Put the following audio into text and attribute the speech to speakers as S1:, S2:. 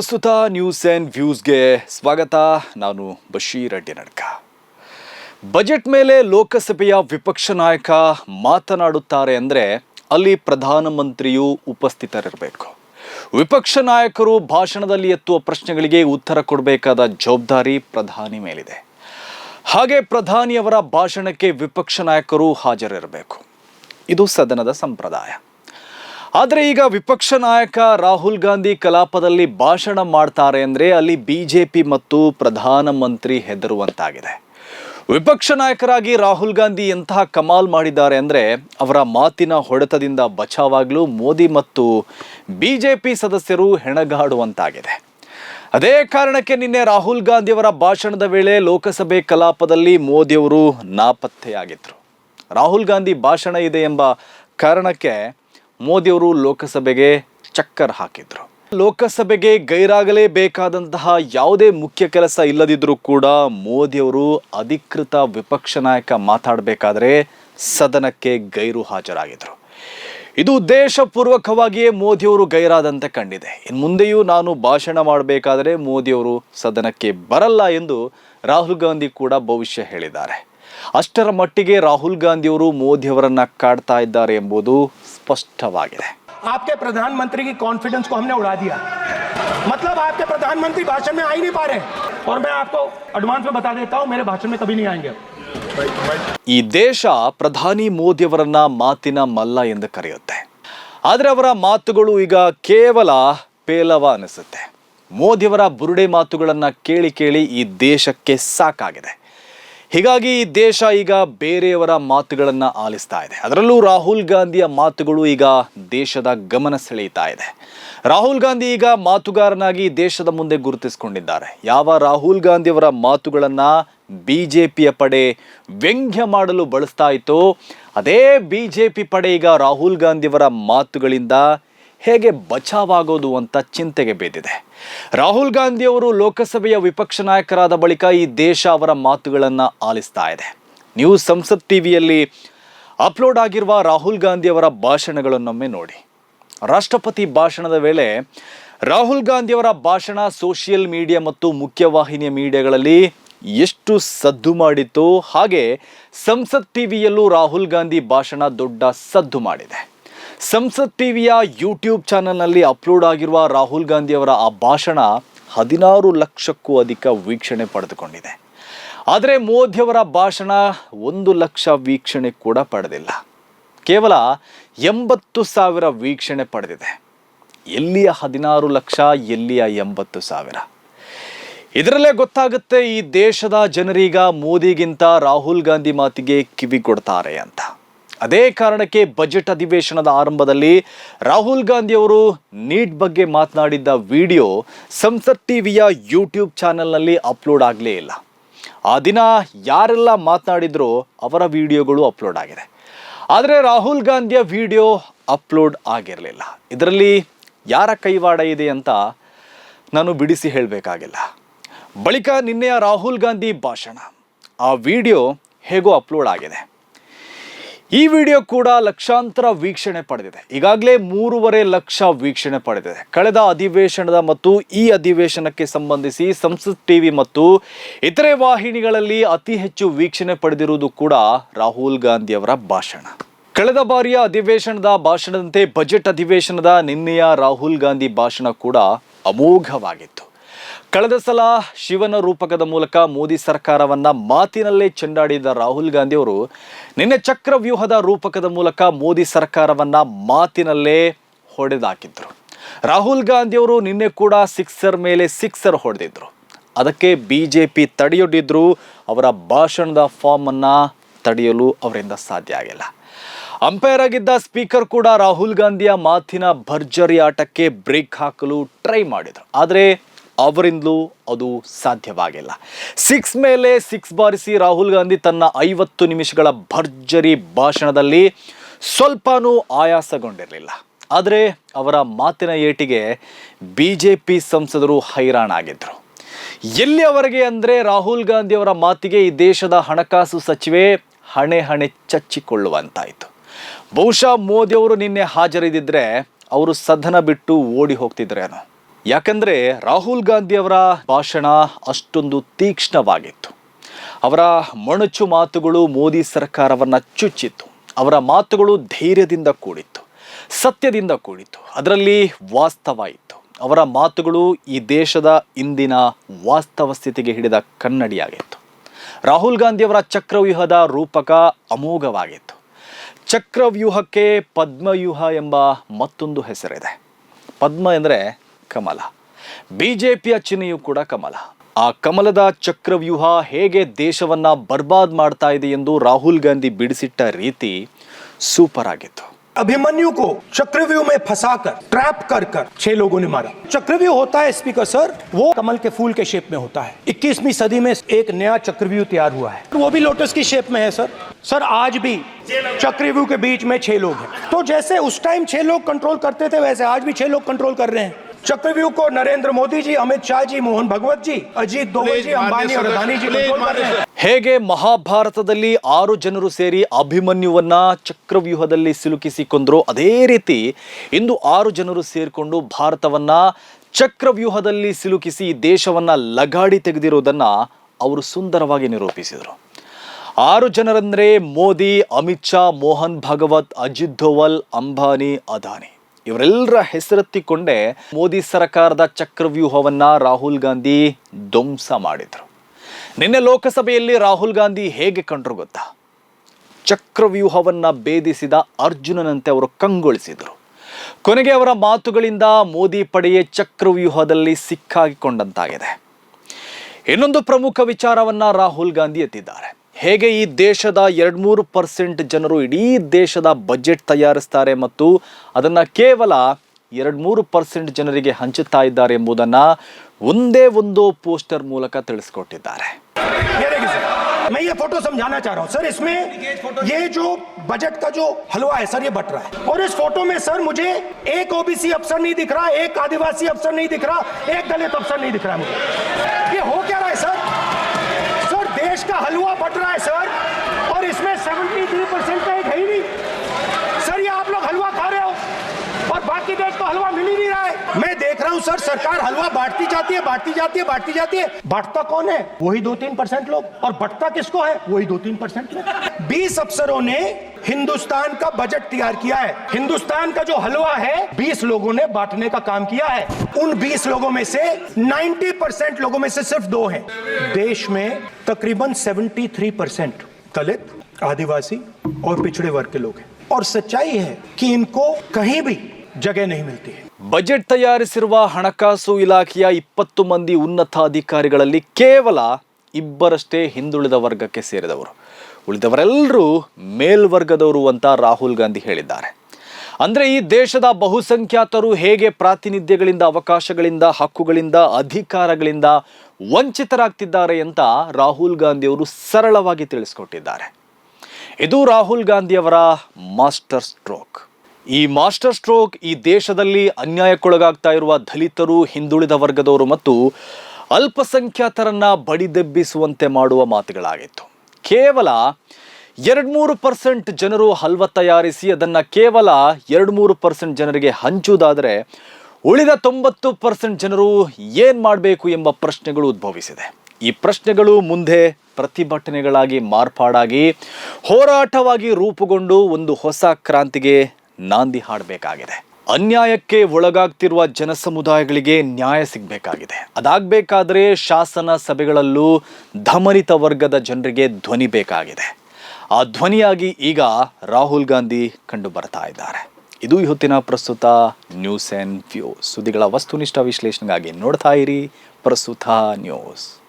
S1: ಪ್ರಸ್ತುತ news and ವ್ಯೂಸ್ಗೆ ಸ್ವಾಗತ. ನಾನು ಬಶೀರ್ ಅಡ್ಡಿ ನಡ್ಕ ಬಜೆಟ್ ಮೇಲೆ ಲೋಕಸಭೆಯ ವಿಪಕ್ಷ ನಾಯಕ ಮಾತನಾಡುತ್ತಾರೆ ಅಂದರೆ ಅಲ್ಲಿ ಪ್ರಧಾನಮಂತ್ರಿಯು ಉಪಸ್ಥಿತರಿರಬೇಕು. ವಿಪಕ್ಷ ನಾಯಕರು ಭಾಷಣದಲ್ಲಿ ಎತ್ತುವ ಪ್ರಶ್ನೆಗಳಿಗೆ ಉತ್ತರ ಕೊಡಬೇಕಾದ ಜವಾಬ್ದಾರಿ ಪ್ರಧಾನಿ ಮೇಲಿದೆ. ಹಾಗೆ ಪ್ರಧಾನಿಯವರ ಭಾಷಣಕ್ಕೆ ವಿಪಕ್ಷ ನಾಯಕರು ಹಾಜರಿರಬೇಕು. ಇದು ಸದನದ ಸಂಪ್ರದಾಯ. ಆದರೆ ಈಗ ವಿಪಕ್ಷ ನಾಯಕ ರಾಹುಲ್ ಗಾಂಧಿ ಕಲಾಪದಲ್ಲಿ ಭಾಷಣ ಮಾಡ್ತಾರೆ ಅಂದರೆ ಅಲ್ಲಿ ಬಿಜೆಪಿ ಮತ್ತು ಪ್ರಧಾನಮಂತ್ರಿ ಹೆದರುವಂತಾಗಿದೆ. ವಿಪಕ್ಷ ನಾಯಕರಾಗಿ ರಾಹುಲ್ ಗಾಂಧಿ ಎಂತಹ ಕಮಾಲ್ ಮಾಡಿದ್ದಾರೆ ಅಂದರೆ ಅವರ ಮಾತಿನ ಹೊಡೆತದಿಂದ ಬಚಾವಾಗಲು ಮೋದಿ ಮತ್ತು ಬಿಜೆಪಿ ಸದಸ್ಯರು ಹೆಣಗಾಡುವಂತಾಗಿದೆ. ಅದೇ ಕಾರಣಕ್ಕೆ ನಿನ್ನೆ ರಾಹುಲ್ ಗಾಂಧಿಯವರ ಭಾಷಣದ ವೇಳೆ ಲೋಕಸಭೆ ಕಲಾಪದಲ್ಲಿ ಮೋದಿಯವರು ನಾಪತ್ತೆಯಾಗಿದ್ದರು ರಾಹುಲ್ ಗಾಂಧಿ ಭಾಷಣ ಇದೆ ಎಂಬ ಕಾರಣಕ್ಕೆ ಮೋದಿಯವರು ಲೋಕಸಭೆಗೆ ಚಕ್ಕರ್ ಹಾಕಿದ್ರು. ಲೋಕಸಭೆಗೆ ಗೈರಾಗಲೇಬೇಕಾದಂತಹ ಯಾವುದೇ ಮುಖ್ಯ ಕೆಲಸ ಇಲ್ಲದಿದ್ದರೂ ಕೂಡ ಮೋದಿಯವರು ಅಧಿಕೃತ ವಿಪಕ್ಷ ನಾಯಕ ಮಾತಾಡಬೇಕಾದ್ರೆ ಸದನಕ್ಕೆ ಗೈರು ಹಾಜರಾಗಿದ್ರು. ಇದು ಉದ್ದೇಶಪೂರ್ವಕವಾಗಿಯೇ ಮೋದಿಯವರು ಗೈರಾದಂತೆ ಕಂಡಿದೆ. ಇನ್ನು ಮುಂದೆಯೂ ನಾನು ಭಾಷಣ ಮಾಡಬೇಕಾದರೆ ಮೋದಿಯವರು ಸದನಕ್ಕೆ ಬರಲ್ಲ ಎಂದು ರಾಹುಲ್ ಗಾಂಧಿ ಕೂಡ ಭವಿಷ್ಯ ಹೇಳಿದ್ದಾರೆ. ಅಷ್ಟರ ಮಟ್ಟಿಗೆ ರಾಹುಲ್ ಗಾಂಧಿಯವರು ಮೋದಿಯವರನ್ನ ಕಾಡ್ತಾ ಇದ್ದಾರೆ ಎಂಬುದು ಸ್ಪಷ್ಟವಾಗಿದೆ
S2: आपके प्रधानमंत्री की कॉन्फिडेंस को हमने उड़ा दिया मतलब आपके प्रधानमंत्री भाषण में आ ही नहीं पा रहे और मैं आपको एडवांस में बता देता हूं मेरे भाषण में कभी नहीं आएंगे
S1: ಈ ದೇಶ ಪ್ರಧಾನಿ ಮೋದಿಯವರನ್ನ ಮಾತಿನ ಮಲ್ಲ ಎಂದು ಕರೆಯುತ್ತೆ ಆದರೆ ಅವರ ಮಾತುಗಳು ಈಗ ಕೇವಲ ಪೇಲವ ಅನಿಸುತ್ತೆ ಮೋದಿಯವರ ಬುರುಡೆ ಮಾತುಗಳನ್ನ ಕೇಳಿ ಕೇಳಿ ಈ ದೇಶಕ್ಕೆ ಸಾಕಾಗಿದೆ ಹೀಗಾಗಿ ದೇಶ ಈಗ ಬೇರೆಯವರ ಮಾತುಗಳನ್ನು ಆಲಿಸ್ತಾ ಇದೆ. ಅದರಲ್ಲೂ ರಾಹುಲ್ ಗಾಂಧಿಯ ಮಾತುಗಳು ಈಗ ದೇಶದ ಗಮನ ಸೆಳೆಯುತ್ತಾ ಇದೆ. ರಾಹುಲ್ ಗಾಂಧಿ ಈಗ ಮಾತುಗಾರನಾಗಿ ದೇಶದ ಮುಂದೆ ಗುರುತಿಸಿಕೊಂಡಿದ್ದಾರೆ. ಯಾವ ರಾಹುಲ್ ಗಾಂಧಿಯವರ ಮಾತುಗಳನ್ನು ಬಿ ಜೆ ಪಿಯ ಪಡೆ ವ್ಯಂಗ್ಯ ಮಾಡಲು ಬಳಸ್ತಾ ಇತ್ತು, ಅದೇ ಬಿ ಜೆ ಪಿ ಪಡೆ ಈಗ ರಾಹುಲ್ ಗಾಂಧಿಯವರ ಮಾತುಗಳಿಂದ ಹೇಗೆ ಬಚಾವಾಗೋದು ಅಂತ ಚಿಂತೆಗೆ ಬಿದ್ದಿದೆ ರಾಹುಲ್ ಗಾಂಧಿ ಅವರು ಲೋಕಸಭೆಯ ವಿಪಕ್ಷ ನಾಯಕರಾದ ಬಳಿಕ ಈ ದೇಶ ಅವರ ಮಾತುಗಳನ್ನು ಆಲಿಸ್ತಾ ಇದೆ. ನೀವು ಸಂಸತ್ ಟಿವಿಯಲ್ಲಿ ಅಪ್ಲೋಡ್ ಆಗಿರುವ ರಾಹುಲ್ ಗಾಂಧಿ ಅವರ ಭಾಷಣಗಳನ್ನೊಮ್ಮೆ ನೋಡಿ. ರಾಷ್ಟ್ರಪತಿ ಭಾಷಣದ ವೇಳೆ ರಾಹುಲ್ ಗಾಂಧಿಯವರ ಭಾಷಣ ಸೋಷಿಯಲ್ ಮೀಡಿಯಾ ಮತ್ತು ಮುಖ್ಯವಾಹಿನಿಯ ಮೀಡಿಯಾಗಳಲ್ಲಿ ಎಷ್ಟು ಸದ್ದು ಮಾಡಿತ್ತು ಹಾಗೆ ಸಂಸತ್ ಟಿವಿಯಲ್ಲೂ ರಾಹುಲ್ ಗಾಂಧಿ ಭಾಷಣ ದೊಡ್ಡ ಸದ್ದು ಮಾಡಿದೆ. ಸಂಸತ್ ಟಿವಿಯ ಯೂಟ್ಯೂಬ್ ಚಾನೆಲ್ನಲ್ಲಿ ಅಪ್ಲೋಡ್ ಆಗಿರುವ ರಾಹುಲ್ ಗಾಂಧಿಯವರ ಆ ಭಾಷಣ ಹದಿನಾರು ಲಕ್ಷಕ್ಕೂ ಅಧಿಕ ವೀಕ್ಷಣೆ ಪಡೆದುಕೊಂಡಿದೆ. ಆದರೆ ಮೋದಿಯವರ ಭಾಷಣ ಒಂದು ಲಕ್ಷ ವೀಕ್ಷಣೆ ಕೂಡ ಪಡೆದಿಲ್ಲ. ಕೇವಲ ಎಂಬತ್ತು ಸಾವಿರ ವೀಕ್ಷಣೆ ಪಡೆದಿದೆ. ಎಲ್ಲಿಯ ಹದಿನಾರು ಲಕ್ಷ, ಎಲ್ಲಿಯ ಎಂಬತ್ತು ಸಾವಿರ? ಇದರಲ್ಲೇ ಗೊತ್ತಾಗುತ್ತೆ ಈ ದೇಶದ ಜನರೀಗ ಮೋದಿಗಿಂತ ರಾಹುಲ್ ಗಾಂಧಿ ಮಾತಿಗೆ ಕಿವಿ ಕೊಡ್ತಾರೆ ಅಂತ. ಅದೇ ಕಾರಣಕ್ಕೆ ಬಜೆಟ್ ಅಧಿವೇಶನದ ಆರಂಭದಲ್ಲಿ ರಾಹುಲ್ ಗಾಂಧಿ ಅವರು ನೀಟ್ ಬಗ್ಗೆ ಮಾತನಾಡಿದ್ದ ವಿಡಿಯೋ ಸಂಸತ್ ಟಿವಿಯ ಯೂಟ್ಯೂಬ್ ಚಾನೆಲ್ನಲ್ಲಿ ಅಪ್ಲೋಡ್ ಆಗಲೇ ಇಲ್ಲ. ಆ ದಿನ ಯಾರೆಲ್ಲ ಮಾತನಾಡಿದ್ರೋ ಅವರ ವಿಡಿಯೋಗಳು ಅಪ್ಲೋಡ್ ಆಗಿದೆ. ಆದರೆ ರಾಹುಲ್ ಗಾಂಧಿಯ ವಿಡಿಯೋ ಅಪ್ಲೋಡ್ ಆಗಿರಲಿಲ್ಲ. ಇದರಲ್ಲಿ ಯಾರ ಕೈವಾಡ ಇದೆ ಅಂತ ನಾನು ಬಿಡಿಸಿ ಹೇಳಬೇಕಾಗಿಲ್ಲ. ಬಳಿಕ ನಿನ್ನೆಯ ರಾಹುಲ್ ಗಾಂಧಿ ಭಾಷಣ. ಆ ವಿಡಿಯೋ ಹೇಗೋ ಅಪ್ಲೋಡ್ ಆಗಿದೆ. ಈ ವಿಡಿಯೋ ಕೂಡ ಲಕ್ಷಾಂತರ ವೀಕ್ಷಣೆ ಪಡೆದಿದೆ. ಈಗಾಗಲೇ ಮೂರುವರೆ ಲಕ್ಷ ವೀಕ್ಷಣೆ ಪಡೆದಿದೆ. ಕಳೆದ ಅಧಿವೇಶನದ ಮತ್ತು ಈ ಅಧಿವೇಶನಕ್ಕೆ ಸಂಬಂಧಿಸಿ ಸಂಸತ್ ಟಿವಿ ಮತ್ತು ಇತರೆ ವಾಹಿನಿಗಳಲ್ಲಿ ಅತಿ ಹೆಚ್ಚು ವೀಕ್ಷಣೆ ಪಡೆದಿರುವುದು ಕೂಡ ರಾಹುಲ್ ಗಾಂಧಿ ಅವರ ಭಾಷಣ. ಕಳೆದ ಬಾರಿಯ ಅಧಿವೇಶನದ ಭಾಷಣದಂತೆ ಬಜೆಟ್ ಅಧಿವೇಶನದ ನಿನ್ನೆಯ ರಾಹುಲ್ ಗಾಂಧಿ ಭಾಷಣ ಕೂಡ ಅಮೋಘವಾಗಿತ್ತು. ಕಳೆದ ಸಲ ಶಿವನ ರೂಪಕದ ಮೂಲಕ ಮೋದಿ ಸರ್ಕಾರವನ್ನ ಮಾತಿನಲ್ಲೇ ಚೆಂಡಾಡಿದ ರಾಹುಲ್ ಗಾಂಧಿ ಅವರು ನಿನ್ನೆ ಚಕ್ರವ್ಯೂಹದ ರೂಪಕದ ಮೂಲಕ ಮೋದಿ ಸರ್ಕಾರವನ್ನ ಮಾತಿನಲ್ಲೇ ಹೊಡೆದಾಕಿದ್ರು. ರಾಹುಲ್ ಗಾಂಧಿ ಅವರು ನಿನ್ನೆ ಕೂಡ ಸಿಕ್ಸರ್ ಮೇಲೆ ಸಿಕ್ಸರ್ ಹೊಡೆದಿದ್ರು. ಅದಕ್ಕೆ ಬಿಜೆಪಿ ತಡೆಯೊಡ್ಡಿದ್ರು, ಅವರ ಭಾಷಣದ ಫಾರ್ಮ್ ಅನ್ನ ತಡೆಯಲು ಅವರಿಂದ ಸಾಧ್ಯ ಆಗಿಲ್ಲ. ಅಂಪೈರ್ ಆಗಿದ್ದ ಸ್ಪೀಕರ್ ಕೂಡ ರಾಹುಲ್ ಗಾಂಧಿಯ ಮಾತಿನ ಭರ್ಜರಿ ಆಟಕ್ಕೆ ಬ್ರೇಕ್ ಹಾಕಲು ಟ್ರೈ ಮಾಡಿದ್ರು. ಆದರೆ ಅವರಿಂದಲೂ ಅದು ಸಾಧ್ಯವಾಗಿಲ್ಲ. ಸಿಕ್ಸ್ ಮೇಲೆ ಸಿಕ್ಸ್ ಬಾರಿಸಿ ರಾಹುಲ್ ಗಾಂಧಿ ತನ್ನ ಐವತ್ತು ನಿಮಿಷಗಳ ಭರ್ಜರಿ ಭಾಷಣದಲ್ಲಿ ಸ್ವಲ್ಪನೂ ಆಯಾಸಗೊಂಡಿರಲಿಲ್ಲ. ಆದರೆ ಅವರ ಮಾತಿನ ಏಟಿಗೆ ಬಿ ಜೆ ಪಿ ಸಂಸದರು ಹೈರಾಣಾಗಿದ್ದರು ಎಲ್ಲಿಯವರೆಗೆ ಅಂದರೆ ರಾಹುಲ್ ಗಾಂಧಿ ಅವರ ಮಾತಿಗೆ ಈ ದೇಶದ ಹಣಕಾಸು ಸಚಿವೆ ಹಣೆ ಹಣೆ ಚಚ್ಚಿಕೊಳ್ಳುವಂತಾಯಿತು. ಬಹುಶಃ ಮೋದಿಯವರು ನಿನ್ನೆ ಹಾಜರಿದ್ದಿದ್ರೆ ಅವರು ಸದನ ಬಿಟ್ಟು ಓಡಿ ಹೋಗ್ತಿದ್ರೇನೋ. ಯಾಕಂದ್ರೆ ರಾಹುಲ್ ಗಾಂಧಿ ಅವರ ಭಾಷಣ ಅಷ್ಟೊಂದು ತೀಕ್ಷ್ಣವಾಗಿತ್ತು. ಅವರ ಮೊಣಚು ಮಾತುಗಳು ಮೋದಿ ಸರ್ಕಾರವನ್ನ ಚುಚ್ಚಿತ್ತು. ಅವರ ಮಾತುಗಳು ಧೈರ್ಯದಿಂದ ಕೂಡಿತ್ತು, ಸತ್ಯದಿಂದ ಕೂಡಿತ್ತು. ಅದರಲ್ಲಿ ವಾಸ್ತವ ಇತ್ತು. ಅವರ ಮಾತುಗಳು ಈ ದೇಶದ ಇಂದಿನ ವಾಸ್ತವ ಸ್ಥಿತಿಗೆ ಹಿಡಿದ ಕನ್ನಡಿಯಾಗಿತ್ತು. ರಾಹುಲ್ ಗಾಂಧಿಯವರ ಚಕ್ರವ್ಯೂಹದ ರೂಪಕ ಅಮೋಘವಾಗಿತ್ತು. ಚಕ್ರವ್ಯೂಹಕ್ಕೆ ಪದ್ಮವ್ಯೂಹ ಎಂಬ ಮತ್ತೊಂದು ಹೆಸರಿದೆ. ಪದ್ಮ ಎಂದರೆ ಕಮಲ ಬಿ ಜೆ ಪಿಯ ಚಿಹ್ನೆಯೂ ಕೂಡ ಕಮಲ ಆ ಕಮಲದ ಚಕ್ರವ್ಯೂಹ ಹೇಗೆ ದೇಶವನ್ನ ಬರ್ಬಾದ್ ಮಾಡ್ತಾ ಇದೆ ಎಂದು ರಾಹುಲ್ ಗಾಂಧಿ ಬಿಡಿಸಿಟ್ಟ ರೀತಿ ಸೂಪರ್ ಆಗಿತ್ತು
S2: अभिमन्यु को चक्रव्यूह में फंसाकर ट्रैप कर कर छह लोगों ने मारा चक्रव्यूह होता है स्पीकर सर वो कमल के फूल के शेप में होता है 21वीं सदी में एक नया चक्रव्यूह तैयार हुआ है वो भी लोटस की शेप में है सर सर आज भी चक्रव्यूह के बीच में छह लोग हैं तो जैसे उस टाइम छह लोग कंट्रोल करते थे वैसे आज भी छह लोग कंट्रोल कर रहे हैं चक्रव्यूह को नरेंद्र मोदी जी अमित शाह जी मोहन भगवत जी अजीत दोवल जी अंबानी और अदानी जी कंट्रोल कर रहे हैं
S1: ಹೇಗೆ ಮಹಾಭಾರತದಲ್ಲಿ ಆರು ಜನರು ಸೇರಿ ಅಭಿಮನ್ಯುವನ್ನ ಚಕ್ರವ್ಯೂಹದಲ್ಲಿ ಸಿಲುಕಿಸಿಕೊಂಡ್ರು ಅದೇ ರೀತಿ ಇಂದು ಆರು ಜನರು ಸೇರಿಕೊಂಡು ಭಾರತವನ್ನ ಚಕ್ರವ್ಯೂಹದಲ್ಲಿ ಸಿಲುಕಿಸಿ ಈ ದೇಶವನ್ನ ಲಗಾಡಿ ತೆಗೆದಿರುವುದನ್ನ ಅವರು ಸುಂದರವಾಗಿ ನಿರೂಪಿಸಿದರು ಆರು ಜನರಂದ್ರೆ ಮೋದಿ ಅಮಿತ್ ಶಾ ಮೋಹನ್ ಭಾಗವತ್ ಅಜಿತ್ ಧೋವಲ್ ಅಂಬಾನಿ ಅದಾನಿ ಇವರೆಲ್ಲರ ಹೆಸರೆತ್ತಿಕೊಂಡೇ ಮೋದಿ ಸರ್ಕಾರದ ಚಕ್ರವ್ಯೂಹವನ್ನ ರಾಹುಲ್ ಗಾಂಧಿ ಧ್ವಂಸ ಮಾಡಿದರು. ನಿನ್ನೆ ಲೋಕಸಭೆಯಲ್ಲಿ ರಾಹುಲ್ ಗಾಂಧಿ ಹೇಗೆ ಕಂಡ್ರು ಗೊತ್ತಾ? ಚಕ್ರವ್ಯೂಹವನ್ನ ಭೇದಿಸಿದ ಅರ್ಜುನನಂತೆ ಅವರು ಕಂಗೊಳಿಸಿದರು. ಕೊನೆಗೆ ಅವರ ಮಾತುಗಳಿಂದ ಮೋದಿ ಪಡೆಯೇ ಚಕ್ರವ್ಯೂಹದಲ್ಲಿ ಸಿಕ್ಕಾಗಿಕೊಂಡಂತಾಗಿದೆ ಇನ್ನೊಂದು ಪ್ರಮುಖ ವಿಚಾರವನ್ನ ರಾಹುಲ್ ಗಾಂಧಿ ಎತ್ತಿದ್ದಾರೆ. ಹೇಗೆ ಈ ದೇಶದ ಎರಡ್ಮೂರು ಪರ್ಸೆಂಟ್ ಜನರು ಇಡೀ ದೇಶದ ಬಜೆಟ್ ತಯಾರಿಸ್ತಾರೆ ಮತ್ತು ಅದನ್ನ ಕೇವಲ ಎರಡ್ಮೂರು ಪರ್ಸೆಂಟ್ ಜನರಿಗೆ ಹಂಚುತ್ತಾ ಇದ್ದಾರೆ ಎಂಬುದನ್ನ ಒಂದೇ ಒಂದು ಪೋಸ್ಟರ್ ಮೂಲಕ ತಿಳಿಸ್ಕೊಟ್ಟಿದ್ದಾರೆ
S2: ये देखिए सर मैं ये फोटो समझाना चाह रहा हूँ सर इसमें ये जो बजट का जो हलवा है सर ये बट रहा है और इस फोटो में सर मुझे एक ओबीसी अफसर नहीं दिख रहा एक आदिवासी अफसर नहीं दिख रहा एक दलित अफसर नहीं दिख रहा है मुझे ये हो का हलवा बट रहा है सर और इसमें 73 परसेंट का एक है ही नहीं सर ये आप लोग हलवा खा रहे हो और बाकी देश को हलवा मिल ही नहीं रहा है। मैं देख रहा हूँ, सर, सरकार हलवा बांटती जाती है, बांटती जाती है, बांटती जाती है। बांटता कौन है? वही दो तीन परसेंट लोग। और बंटता किसको है? वही दो तीन परसेंट लोग। बीस अफसरों ने हिंदुस्तान का बजट तैयार किया है। हिंदुस्तान का जो हलवा है 20 लोगों ने बांटने का काम किया है। उन 20 लोगों में से 90 परसेंट लोगों में से सिर्फ़ दो हैं। देश में तकरीबन 73 परसेंट दलित, आदिवासी और पिछड़े वर्ग के लोग हैं। और सच्चाई है कि इनको कहीं भी जगह नहीं मिलती है
S1: ಬಜೆಟ್ ತಯಾರಿಸಿರುವ ಹಣಕಾಸು ಇಲಾಖೆಯ ಇಪ್ಪತ್ತು ಮಂದಿ ಉನ್ನತ ಅಧಿಕಾರಿಗಳಲ್ಲಿ ಕೇವಲ ಇಬ್ಬರಷ್ಟೇ ಹಿಂದುಳಿದ ವರ್ಗಕ್ಕೆ ಸೇರಿದವರು ಉಳಿದವರೆಲ್ಲರೂ ಮೇಲ್ವರ್ಗದವರು ಅಂತ ರಾಹುಲ್ ಗಾಂಧಿ ಹೇಳಿದ್ದಾರೆ ಅಂದ್ರೆ ಈ ದೇಶದ ಬಹುಸಂಖ್ಯಾತರು ಹೇಗೆ ಪ್ರಾತಿನಿಧ್ಯಗಳಿಂದ ಅವಕಾಶಗಳಿಂದ ಹಕ್ಕುಗಳಿಂದ ಅಧಿಕಾರಗಳಿಂದ ವಂಚಿತರಾಗ್ತಿದ್ದಾರೆ ಅಂತ ರಾಹುಲ್ ಗಾಂಧಿ ಅವರು ಸರಳವಾಗಿ ತಿಳಿಸ್ಕೊಟ್ಟಿದ್ದಾರೆ ಇದು ರಾಹುಲ್ ಗಾಂಧಿಯವರ ಮಾಸ್ಟರ್ ಸ್ಟ್ರೋಕ್ ಈ ಮಾಸ್ಟರ್ ಸ್ಟ್ರೋಕ್ ಈ ದೇಶದಲ್ಲಿ ಅನ್ಯಾಯಕ್ಕೊಳಗಾಗ್ತಾ ಇರುವ ದಲಿತರು, ಹಿಂದುಳಿದ ವರ್ಗದವರು ಮತ್ತು ಅಲ್ಪಸಂಖ್ಯಾತರನ್ನ ಬಡಿದೆಬ್ಬಿಸುವಂತೆ ಮಾಡುವ ಮಾತುಗಳಾಗಿತ್ತು. ಕೇವಲ ಎರಡ್ಮೂರು ಪರ್ಸೆಂಟ್ ಜನರು ಹಲ್ವ ತಯಾರಿಸಿ ಅದನ್ನ ಕೇವಲ ಎರಡು ಮೂರು ಪರ್ಸೆಂಟ್ ಜನರಿಗೆ ಹಂಚುವುದಾದರೆ ಉಳಿದ ತೊಂಬತ್ತು ಪರ್ಸೆಂಟ್ ಜನರು ಏನು ಮಾಡಬೇಕು ಎಂಬ ಪ್ರಶ್ನೆಗಳು ಉದ್ಭವಿಸಿದೆ. ಈ ಪ್ರಶ್ನೆಗಳು ಮುಂದೆ ಪ್ರತಿಭಟನೆಗಳಾಗಿ ಮಾರ್ಪಾಡಾಗಿ ಹೋರಾಟವಾಗಿ ರೂಪುಗೊಂಡು ಒಂದು ಹೊಸ ಕ್ರಾಂತಿಗೆ ನಾಂದಿ ಹಾಡಬೇಕಾಗಿದೆ. ಅನ್ಯಾಯಕ್ಕೆ ಒಳಗಾಗ್ತಿರುವ ಜನಸಮುದಾಯಗಳಿಗೆ ನ್ಯಾಯ ಸಿಗಬೇಕಾಗಿದೆ. ಅದಾಗಬೇಕಾದ್ರೆ ಶಾಸನ ಸಭೆಗಳಲ್ಲೂ ಧಮನಿತ ವರ್ಗದ ಜನರಿಗೆ ಧ್ವನಿ ಬೇಕಾಗಿದೆ. ಆ ಧ್ವನಿಯಾಗಿ ಈಗ ರಾಹುಲ್ ಗಾಂಧಿ ಕಂಡು ಬರ್ತಾ ಇದ್ದಾರೆ. ಇದು ಇವತ್ತಿನ ಪ್ರಸ್ತುತ ನ್ಯೂಸ್ ಆ್ಯಂಡ್ ವ್ಯೂ ಸುದ್ದಿಗಳ ವಸ್ತುನಿಷ್ಠ ವಿಶ್ಲೇಷಣೆಗಾಗಿ ನೋಡ್ತಾ ಇರಿ ಪ್ರಸ್ತುತ ನ್ಯೂಸ್.